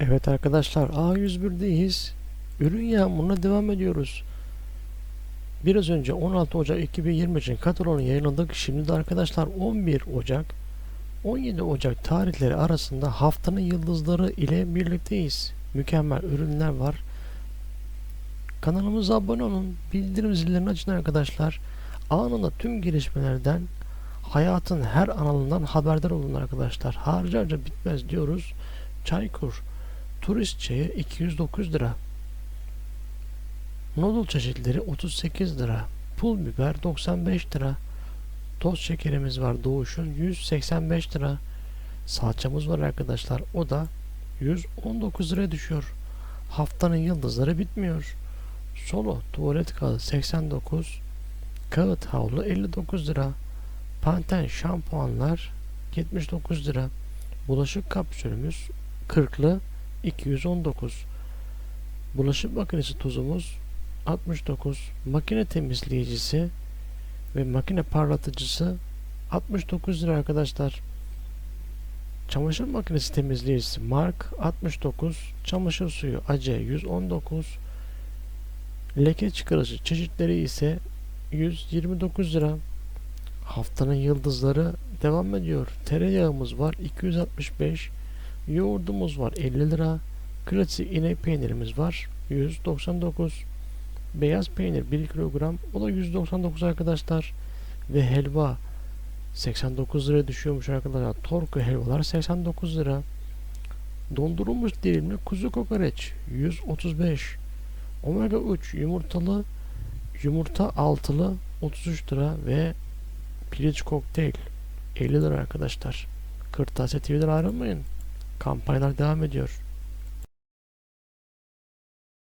Evet arkadaşlar A101'deyiz. Ürün yağmuruna devam ediyoruz. Biraz önce 16 Ocak 2020 için kataloğunu yayınladık. Şimdi de arkadaşlar 11 Ocak 17 Ocak tarihleri arasında haftanın yıldızları ile birlikteyiz. Mükemmel ürünler var. Kanalımıza abone olun. Bildirim zillerini açın arkadaşlar. Anında tüm gelişmelerden hayatın her analından haberdar olun arkadaşlar. Harcarca bitmez diyoruz. Çaykur turist çayı 209 lira. Noodle çeşitleri 38 lira. Pul biber 95 lira. Toz şekerimiz var Doğuş'un 185 lira. Salçamız var arkadaşlar. O da 119 liraya düşüyor. Haftanın yıldızları bitmiyor. Solo tuvalet kağıdı 89. Kağıt havlu 59 lira. Panten şampuanlar 79 lira. Bulaşık kapsülümüz 40'lı 219. Bulaşık makinesi tuzumuz 69. Makine temizleyicisi ve makine parlatıcısı 69 lira arkadaşlar. Çamaşır makinesi temizleyicisi Mark 69. Çamaşır suyu Ace 119. Leke çıkarıcı çeşitleri ise 129 lira. Haftanın yıldızları devam ediyor. Tereyağımız var 265. Yoğurdumuz var 50 lira. Klasik inek peynirimiz var 199. Beyaz peynir 1 kilogram o da 199 arkadaşlar. Ve helva 89 lira düşüyormuş arkadaşlar. Torku helvalar 89 lira. Dondurulmuş dilimli kuzu kokoreç 135. Omega 3 yumurtalı yumurta altılı 33 lira ve piliç kokteyl 50 lira arkadaşlar. Kırtasiye TV'den ayrılmayın. Kampanyalar devam ediyor.